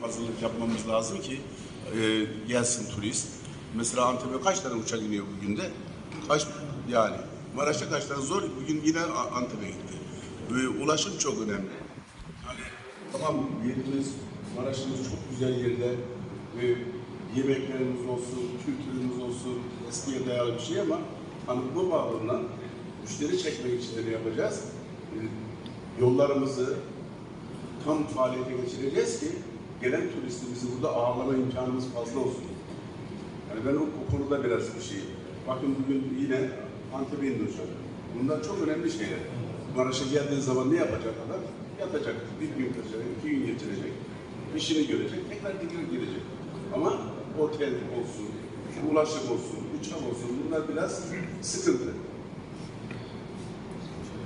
hazırlık yapmamız lazım ki e, gelsin turist. Mesela Antep'e kaç tane uçak iniyor bugün de? Kaç yani? Maraş'a kaç tane zor? Bugün yine Antep'e gitti. Ve ulaşım çok önemli. Hani tamam yerimiz, Maraş'ımız çok güzel yerde. Ve yemeklerimiz olsun, kültürümüz olsun, eskiye dayalı bir şey ama hani bu bağlamda müşteri çekmek için de yapacağız? Ee, Yollarımızı tam faaliyete geçireceğiz ki gelen turistimizi burada ağırlama imkanımız fazla olsun. Yani ben o, o konuda biraz bir şey. Bakın bugün yine Antep'e indi. Bunlar çok önemli şeyler. Maraş'a geldiği zaman ne yapacak adam? Yatacak, bir gün kaçacak, iki gün geçirecek, işini görecek, tekrar geri gelecek. Ama otel olsun, ulaşım olsun, uçak olsun bunlar biraz sıkıntı.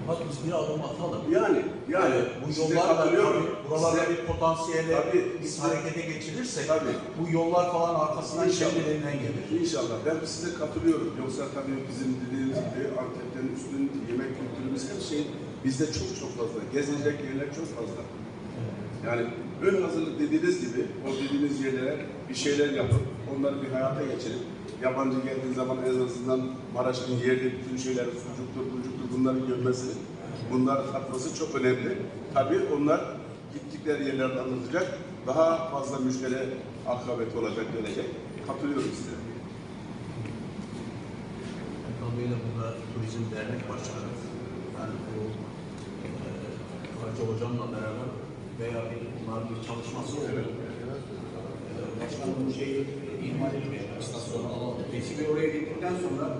Bak biz bir adım atalım. Yani, yani bu katılıyorum. tabii buralarda bir potansiyeli Tabii, biz harekete geçirirsek Tabii. bu yollar falan arkasından kendilerinden gelir. İnşallah. Ben size katılıyorum. Yoksa tabii bizim dediğiniz gibi Antep'ten üstün yemek kültürümüz her şey bizde çok çok fazla. Gezilecek yerler çok fazla. Yani ön hazırlık dediğiniz gibi o dediğiniz yerlere bir şeyler yapıp onları bir hayata geçirip yabancı geldiği zaman en azından Maraş'ın yerli bütün şeyler sucuktur, bucuktur bunları görmesi, bunları tatması çok önemli. Tabii onlar gittikleri yerlerde anlatacak. Daha fazla müşteri akabet olacak, gelecek. Katılıyorum size. Erkan Bey de burada Turizm Dernek Başkanı. Yani bu e, Hacı Hocam'la beraber veya bir, bunlar bir çalışması oluyor. E, Başkanım bu şeyi ihmal şekilde sonra